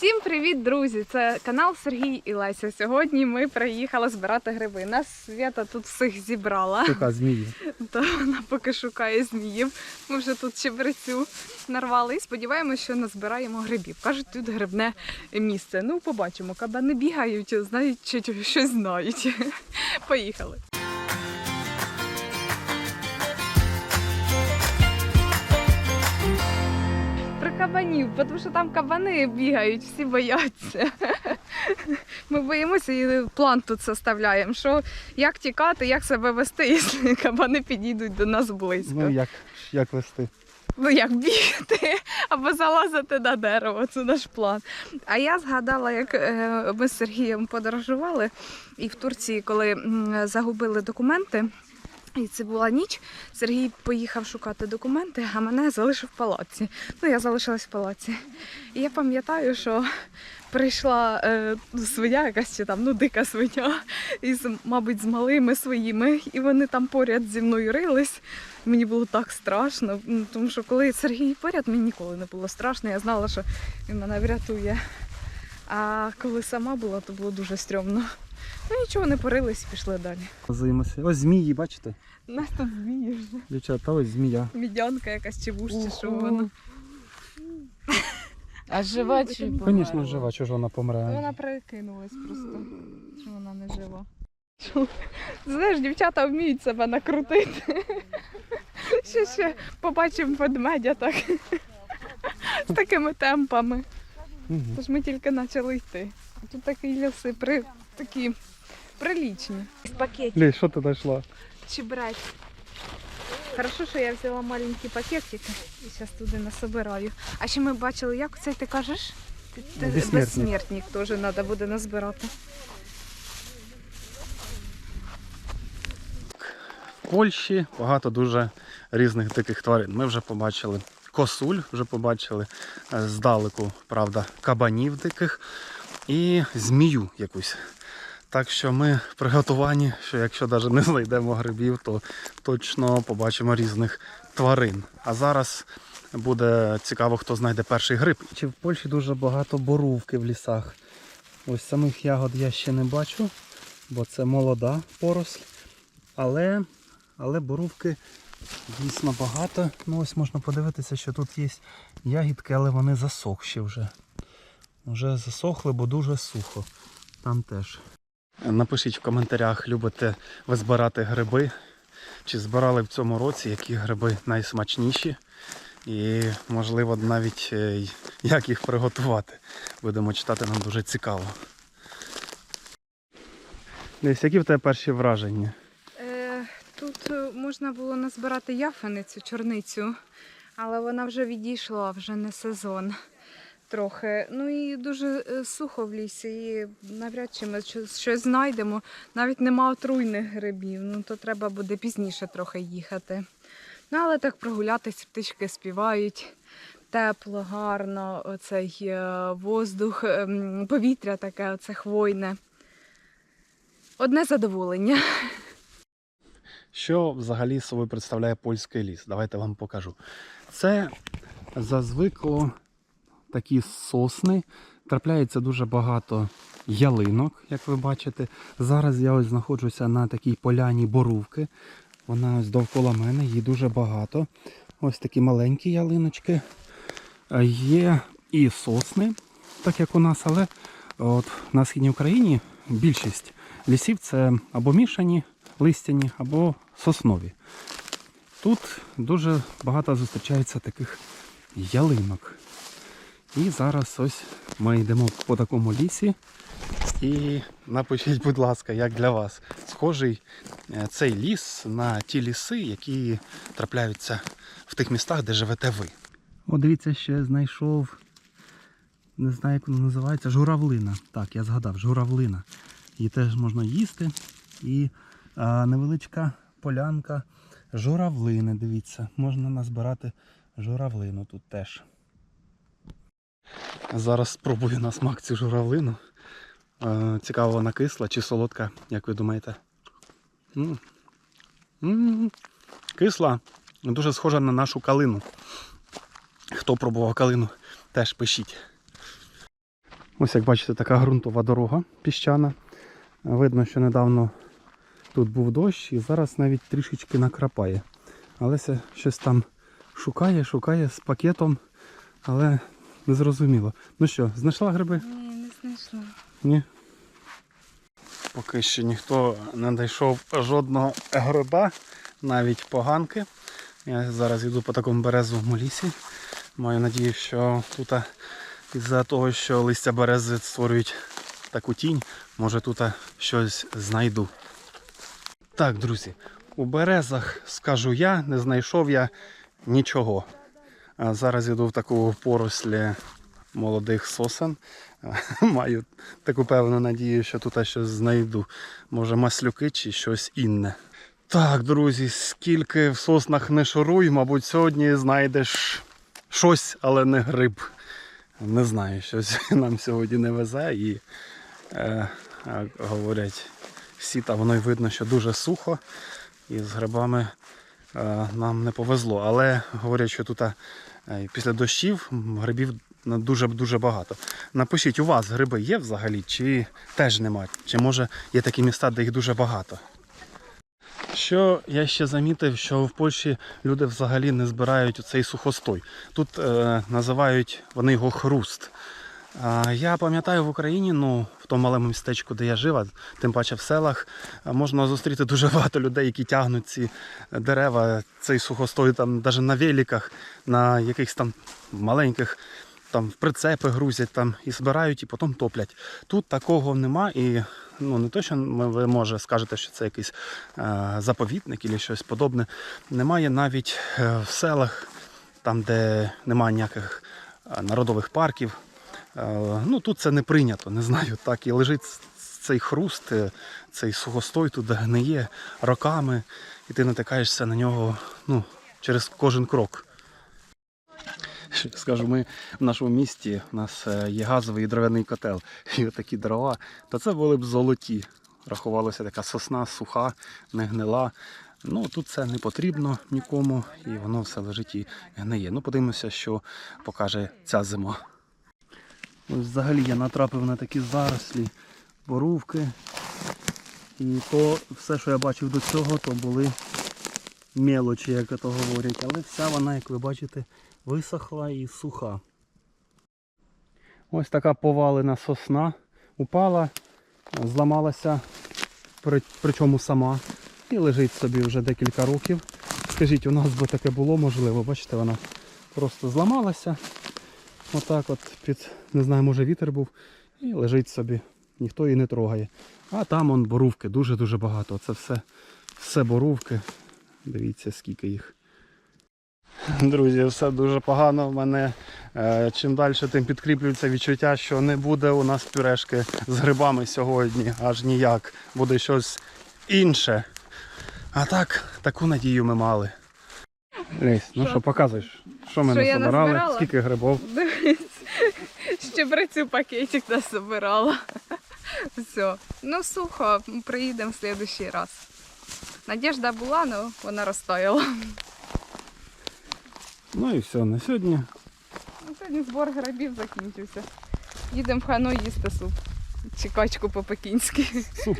Всім привіт, друзі! Це канал Сергій і Леся. Сьогодні ми приїхали збирати гриби. Нас Свята тут всіх зібрала, Така змії. то вона поки шукає зміїв. Ми вже тут чебрецю нарвали і сподіваємося, що назбираємо грибів. Кажуть, тут грибне місце. Ну, побачимо. Кабани бігають, знають, чи щось знають. Поїхали. Кабанів, тому що там кабани бігають, всі бояться. Ми боїмося і план тут составляємо, що як тікати, як себе вести, якщо кабани підійдуть до нас близько. Ну як, як вести? Ну як бігти або залазити на дерево, це наш план. А я згадала, як е, ми з Сергієм подорожували, і в Турції, коли загубили документи. І це була ніч. Сергій поїхав шукати документи, а мене залишив в палаці. Ну, я залишилась в палаці. І я пам'ятаю, що прийшла е, свиня якась чи там, ну, дика свиня, із, мабуть, з малими своїми, і вони там поряд зі мною рились. Мені було так страшно, ну, тому що коли Сергій поряд, мені ніколи не було страшно. Я знала, що він мене врятує. А коли сама була, то було дуже стрьомно. Ну нічого, не порились, пішли далі. Займося. Ось змії, бачите? У нас тут змії вже. Дівчата, ось змія. Мідянка якась чи чи що вона. А жива чи Звісно, жива, чого ж вона помре. Вона перекинулась просто, що вона не жива. Знаєш, дівчата вміють себе накрутити. Ще ще побачимо ведмедя так. З такими темпами. Тож ми тільки почали йти. А Тут такі ліси при... такі прилічні. З пакетів. Лей, що ти знайшла? Чебрець. Хорошо, що я взяла маленькі пакетики і зараз туди насобираю. А ще ми бачили, як це ти кажеш? Ти- ти- Безсмертник. Безсмертник теж треба буде назбирати. В Польщі багато дуже різних диких тварин. Ми вже побачили косуль, вже побачили е, здалеку, правда, кабанів диких і змію якусь. Так що ми приготувані, що якщо навіть не знайдемо грибів, то точно побачимо різних тварин. А зараз буде цікаво, хто знайде перший гриб. Чи в Польщі дуже багато борувки в лісах. Ось самих ягод я ще не бачу, бо це молода поросль. Але, але борувки дійсно багато. Ну ось можна подивитися, що тут є ягідки, але вони засохші вже. Вже засохли, бо дуже сухо. Там теж. Напишіть в коментарях, любите ви збирати гриби. Чи збирали в цьому році, які гриби найсмачніші. І, можливо, навіть е, як їх приготувати. Будемо читати, нам дуже цікаво. Десь, які в тебе перші враження? Е, тут е, можна було назбирати яфаницю, чорницю, але вона вже відійшла, вже не сезон трохи. Ну і дуже е, сухо в лісі, і навряд чи ми щось, знайдемо. Навіть нема отруйних грибів, ну то треба буде пізніше трохи їхати. Ну, але так прогулятись, птички співають. Тепло, гарно, оцей е, воздух, ем, повітря таке, оце хвойне. Одне задоволення. Що взагалі собою представляє польський ліс? Давайте вам покажу. Це зазвикло такі сосни. Трапляється дуже багато ялинок, як ви бачите. Зараз я ось знаходжуся на такій поляні борувки. Вона ось довкола мене, її дуже багато. Ось такі маленькі ялиночки. Е, Є і сосни, так як у нас, але от на східній Україні більшість лісів це або мішані, листяні, або соснові. Тут дуже багато зустрічається таких ялинок. І зараз ось ми йдемо по такому лісі. І напишіть, будь ласка, як для вас схожий е, цей ліс на ті ліси, які трапляються в тих містах, де живете ви. О, дивіться, я знайшов. Не знаю, як вона називається. Журавлина. Так, я згадав, журавлина. Її теж можна їсти. І а, невеличка полянка журавлини. Дивіться, можна назбирати журавлину тут теж. Зараз спробую на смак цю журавлину. Е, Цікаво, вона кисла чи солодка, як ви думаєте? Кисла, дуже схожа на нашу калину. Хто пробував калину, теж пишіть. Ось як бачите, така ґрунтова дорога піщана. Видно, що недавно тут був дощ і зараз навіть трішечки накрапає. Олеся щось там шукає, шукає з пакетом, але не зрозуміло. Ну що, знайшла гриби? Ні, не знайшла. Ні. Поки що ніхто не знайшов жодного гриба, навіть поганки. Я зараз йду по такому березовому лісі. Маю надію, що тут із-за того, що листя берези створюють таку тінь, може тут щось знайду. Так, друзі, у березах, скажу я, не знайшов я нічого. Зараз йду в таку порослі молодих сосен. Маю таку певну надію, що тут щось знайду. Може маслюки чи щось інне. Так, друзі, скільки в соснах не шуруй, мабуть, сьогодні знайдеш щось, але не гриб. Не знаю, щось нам сьогодні не везе і е, говорять, всі там воно й видно, що дуже сухо. І з грибами нам не повезло. Але говорять, що тут е, після дощів грибів дуже-дуже багато. Напишіть, у вас гриби є взагалі, чи теж немає? Чи може є такі міста, де їх дуже багато? Що я ще замітив, що в Польщі люди взагалі не збирають цей сухостой. Тут е, називають вони його хруст. Я пам'ятаю в Україні, ну в тому малому містечку, де я жив, тим паче в селах, можна зустріти дуже багато людей, які тягнуть ці дерева, цей сухостой там навіть на великах, на якихось там маленьких там в прицепи грузять там і збирають, і потім топлять. Тут такого нема, і ну не то, що ви може скажете, що це якийсь е, заповідник або щось подобне. Немає навіть е, в селах, там, де немає ніяких народових парків. Е, ну тут це не прийнято, не знаю. Так і лежить цей хруст, е, цей сухостой тут гниє роками, і ти натикаєшся на нього ну, через кожен крок. Скажу, ми в нашому місті у нас е, є газовий і дров'яний котел. І такі дрова, то це були б золоті. Рахувалося така сосна суха, не гнила. Ну тут це не потрібно нікому, і воно все лежить і гниє. Ну, подивимося, що покаже ця зима. Ось взагалі я натрапив на такі зарослі борувки. І то все, що я бачив до цього, то були мелочі, як то говорять. Але вся вона, як ви бачите, висохла і суха. Ось така повалена сосна упала, зламалася, причому сама, і лежить собі вже декілька років. Скажіть, у нас би таке було можливо, бачите, вона просто зламалася. Отак от під, не знаю, може вітер був, і лежить собі, ніхто її не трогає. А там он борувки, дуже-дуже багато. Це все, все борувки. Дивіться, скільки їх. Друзі, все дуже погано. В мене е, чим далі, тим підкріплюється відчуття, що не буде у нас пюрешки з грибами сьогодні, аж ніяк. Буде щось інше. А так, таку надію ми мали. Лесь, ну Що? що показуєш? Що ми Що я насобирали? назбирала? Скільки грибов? Щебрецю пакетик насобирала. Все. Ну, сухо, приїдемо в следующий раз. Надіжда була, але вона розтаяла. Ну і все, на сьогодні. Ну, Сьогодні збор грибів закінчився. Їдемо в хану їсти суп. Чи качку по-пекінськи. Суп.